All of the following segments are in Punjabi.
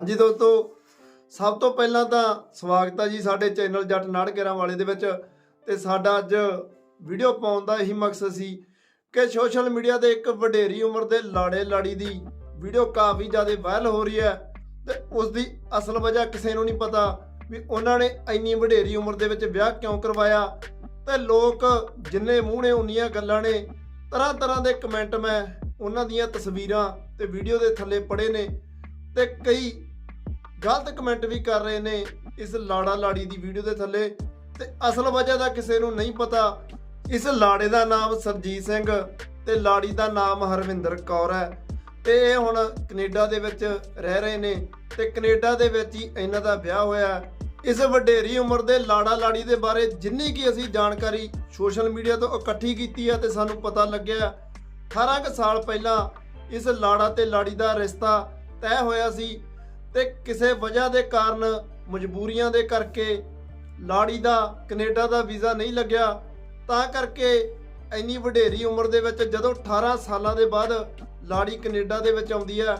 ਜੀ ਦੋਸਤੋ ਸਭ ਤੋਂ ਪਹਿਲਾਂ ਤਾਂ ਸਵਾਗਤ ਹੈ ਜੀ ਸਾਡੇ ਚੈਨਲ ਜੱਟ ਨਾੜ ਨਾੜਕੇਰਾਂ ਵਾਲੇ ਦੇ ਵਿੱਚ ਤੇ ਸਾਡਾ ਅੱਜ ਵੀਡੀਓ ਪਾਉਣ ਦਾ ਇਹੀ ਮਕਸਦ ਸੀ ਕਿ ਸੋਸ਼ਲ ਮੀਡੀਆ ਦੇ ਇੱਕ ਵਡੇਰੀ ਉਮਰ ਦੇ ਲਾੜੇ ਲਾੜੀ ਦੀ ਵੀਡੀਓ ਕਾਫੀ ਜ਼ਿਆਦਾ ਵਾਇਰਲ ਹੋ ਰਹੀ ਹੈ ਤੇ ਉਸ ਦੀ ਅਸਲ ਵਜ੍ਹਾ ਕਿਸੇ ਨੂੰ ਨਹੀਂ ਪਤਾ ਵੀ ਉਹਨਾਂ ਨੇ ਇੰਨੀ ਵਡੇਰੀ ਉਮਰ ਦੇ ਵਿੱਚ ਵਿਆਹ ਕਿਉਂ ਕਰਵਾਇਆ ਤੇ ਲੋਕ ਜਿੰਨੇ ਮੂੰਹ ਨੇ ਉਨੀਆਂ ਗੱਲਾਂ ਨੇ ਤਰ੍ਹਾਂ ਤਰ੍ਹਾਂ ਦੇ ਕਮੈਂਟ ਮੈਂ ਉਹਨਾਂ ਦੀਆਂ ਤਸਵੀਰਾਂ ਤੇ ਵੀਡੀਓ ਦੇ ਥੱਲੇ ਪੜੇ ਨੇ ਤੇ ਕਈ ਗਲਤ ਕਮੈਂਟ ਵੀ ਕਰ ਰਹੇ ਨੇ ਇਸ ਲਾੜਾ ਲਾੜੀ ਦੀ ਵੀਡੀਓ ਦੇ ਥੱਲੇ। ਤੇ ਅਸਲ ਵਜ੍ਹਾ ਦਾ ਕਿਸੇ ਨੂੰ ਨਹੀਂ ਪਤਾ, ਇਸ ਲਾੜੇ ਦਾ ਨਾਮ ਸਰਜੀਤ ਸਿੰਘ ਤੇ ਲਾੜੀ ਦਾ ਨਾਮ ਹਰਵਿੰਦਰ ਕੌਰ ਹੈ। ਤੇ ਇਹ ਹੁਣ ਕੈਨੇਡਾ ਦੇ ਵਿੱਚ ਰਹਿ ਰਹੇ ਨੇ ਤੇ ਕੈਨੇਡਾ ਦੇ ਵਿੱਚ ਹੀ ਇਹਨਾਂ ਦਾ ਵਿਆਹ ਹੋਇਆ ਇਸ ਵਡੇਰੀ ਉਮਰ ਦੇ ਲਾੜਾ ਲਾੜੀ ਦੇ ਬਾਰੇ ਜਿੰਨੀ ਕੀ ਅਸੀਂ ਜਾਣਕਾਰੀ ਸੋਸ਼ਲ ਮੀਡੀਆ ਤੋਂ ਇਕੱਠੀ ਕੀਤੀ ਹੈ ਤੇ ਸਾਨੂੰ ਪਤਾ ਲੱਗਿਆ 18 ਕੁ ਸਾਲ ਪਹਿਲਾਂ ਇਸ ਲਾੜਾ ਤੇ ਲਾੜੀ ਦਾ ਰਿਸ਼ਤਾ ਤੈਅ ਹੋਇਆ ਸੀ ਤੇ ਕਿਸੇ ਵਜ੍ਹਾ ਦੇ ਕਾਰਨ ਮਜਬੂਰੀਆਂ ਦੇ ਕਰਕੇ ਲਾੜੀ ਦਾ, ਕੈਨੇਡਾ ਦਾ ਵੀਜ਼ਾ ਨਹੀਂ ਲੱਗਿਆ। ਤਾਂ ਕਰਕੇ ਇੰਨੀ ਵਡੇਰੀ ਉਮਰ ਦੇ ਵਿੱਚ ਜਦੋਂ 18 ਸਾਲਾਂ ਦੇ ਬਾਅਦ ਲਾੜੀ ਕੈਨੇਡਾ ਦੇ ਵਿੱਚ ਆਉਂਦੀ ਹੈ,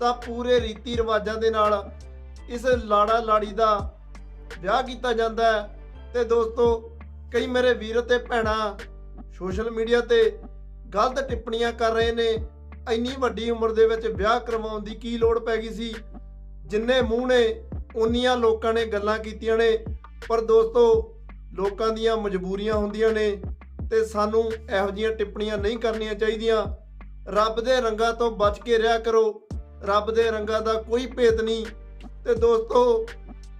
ਤਾਂ ਪੂਰੇ ਰੀਤੀ ਰਿਵਾਜਾਂ ਦੇ ਨਾਲ ਇਸ ਲਾੜਾ ਲਾੜੀ ਦਾ ਵਿਆਹ ਕੀਤਾ ਜਾਂਦਾ ਹੈ। ਤੇ ਦੋਸਤੋ, ਕਈ ਮੇਰੇ ਵੀਰ ਤੇ ਭੈਣਾਂ ਸੋਸ਼ਲ ਮੀਡੀਆ ਤੇ ਗਲਤ ਟਿੱਪਣੀਆਂ ਕਰ ਰਹੇ ਨੇ। ਇੰਨੀ ਵੱਡੀ ਉਮਰ ਦੇ ਵਿੱਚ ਵਿਆਹ ਕਰਵਾਉਣ ਦੀ ਕੀ ਲੋੜ ਪੈ ਗਈ ਸੀ? ਜਿੰਨੇ ਮੂੰਹ ਨੇ, ਉਨੀਆਂ ਲੋਕਾਂ ਨੇ ਗੱਲਾਂ ਕੀਤੀਆਂ ਨੇ। ਪਰ ਦੋਸਤੋ, ਲੋਕਾਂ ਦੀਆਂ ਮਜਬੂਰੀਆਂ ਹੁੰਦੀਆਂ ਨੇ ਤੇ ਸਾਨੂੰ ਇਹੋ ਜਿਹੀਆਂ ਟਿੱਪਣੀਆਂ ਨਹੀਂ ਕਰਨੀਆਂ ਚਾਹੀਦੀਆਂ। ਰੱਬ ਦੇ ਰੰਗਾਂ ਤੋਂ ਬਚ ਕੇ ਰਿਹਾ ਕਰੋ। ਰੱਬ ਦੇ ਰੰਗਾਂ ਦਾ ਕੋਈ ਭੇਦ ਨਹੀਂ। ਤੇ ਦੋਸਤੋ,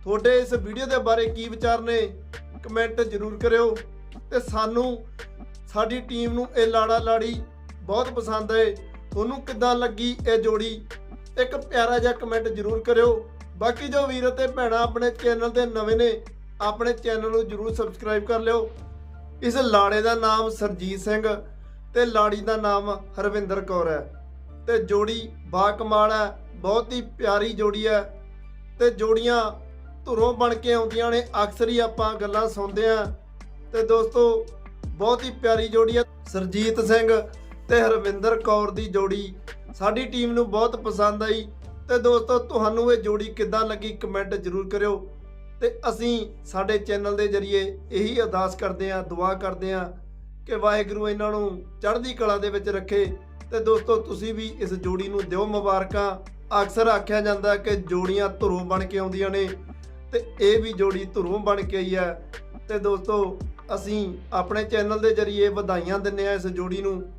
ਤੁਹਾਡੇ ਇਸ ਵੀਡੀਓ ਦੇ ਬਾਰੇ ਕੀ ਵਿਚਾਰ ਨੇ? ਕਮੈਂਟ ਜ਼ਰੂਰ ਕਰਿਓ। ਤੇ ਸਾਨੂੰ, ਸਾਡੀ ਟੀਮ ਨੂੰ ਇਹ ਲਾੜਾ ਲਾੜੀ ਬਹੁਤ ਪਸੰਦ ਹੈ ਤੁਹਾਨੂੰ ਕਿੱਦਾਂ ਲੱਗੀ ਇਹ ਜੋੜੀ? ਇੱਕ ਪਿਆਰਾ ਜਿਹਾ ਕਮੈਂਟ ਜ਼ਰੂਰ ਕਰਿਓ। ਬਾਕੀ ਜੋ ਵੀਰ ਅਤੇ ਭੈਣਾਂ ਆਪਣੇ ਚੈਨਲ ਤੇ ਨਵੇਂ ਨੇ, ਆਪਣੇ ਚੈਨਲ ਨੂੰ ਜ਼ਰੂਰ ਸਬਸਕ੍ਰਾਈਬ ਕਰ ਲਿਓ। ਇਸ ਲਾੜੇ ਦਾ ਨਾਮ ਸਰਜੀਤ ਸਿੰਘ ਤੇ ਲਾੜੀ ਦਾ ਨਾਮ ਹਰਵਿੰਦਰ ਕੌਰ ਹੈ। ਤੇ ਜੋੜੀ ਬਾ ਕਮਾਲ ਹੈ, ਬਹੁਤ ਹੀ ਪਿਆਰੀ ਜੋੜੀ ਹੈ। ਤੇ ਜੋੜੀਆਂ ਧੁਰੋਂ ਬਣ ਕੇ ਆਉਂਦੀਆਂ ਨੇ, ਅਕਸਰ ਹੀ ਆਪਾਂ ਗੱਲਾਂ ਸੁਣਦੇ ਆ ਤੇ ਦੋਸਤੋ, ਬਹੁਤ ਹੀ ਪਿਆਰੀ ਜੋੜੀ ਹੈ। ਸਰਜੀਤ ਸਿੰਘ ਤੇ ਹਰਵਿੰਦਰ ਕੌਰ ਦੀ ਜੋੜੀ। ਸਾਡੀ ਟੀਮ ਨੂੰ ਬਹੁਤ ਪਸੰਦ ਆਈ। ਤੇ ਦੋਸਤੋ, ਤੁਹਾਨੂੰ ਇਹ ਜੋੜੀ ਕਿੱਦਾਂ ਲੱਗੀ ਕਮੈਂਟ ਜ਼ਰੂਰ ਕਰਿਓ। ਤੇ ਅਸੀਂ ਸਾਡੇ ਚੈਨਲ ਦੇ ਜਰੀਏ ਇਹੀ ਅਰਦਾਸ ਕਰਦੇ ਆਂ ਦੁਆ ਕਰਦੇ ਆਂ ਕਿ ਵਾਹਿਗੁਰੂ ਇਹਨਾਂ ਨੂੰ ਚੜ੍ਹਦੀ ਕਲਾ ਦੇ ਵਿੱਚ ਰੱਖੇ। ਤੇ ਦੋਸਤੋ, ਤੁਸੀਂ ਵੀ ਇਸ ਜੋੜੀ ਨੂੰ ਦਿਓ ਮੁਬਾਰਕਾਂ। ਅਕਸਰ ਆਖਿਆ ਜਾਂਦਾ ਕਿ ਜੋੜੀਆਂ ਧੁਰੋਂ ਬਣ ਕੇ ਆਉਂਦੀਆਂ ਨੇ। ਤੇ ਇਹ ਵੀ ਜੋੜੀ ਧੁਰੋਂ ਬਣ ਕੇ ਆਈ ਹੈ। ਤੇ ਦੋਸਤੋ, ਅਸੀਂ ਆਪਣੇ ਚੈਨਲ ਦੇ ਜਰੀਏ ਵਧਾਈਆਂ ਦਿੰਨੇ ਆ ਇਸ ਜੋੜੀ ਨੂੰ।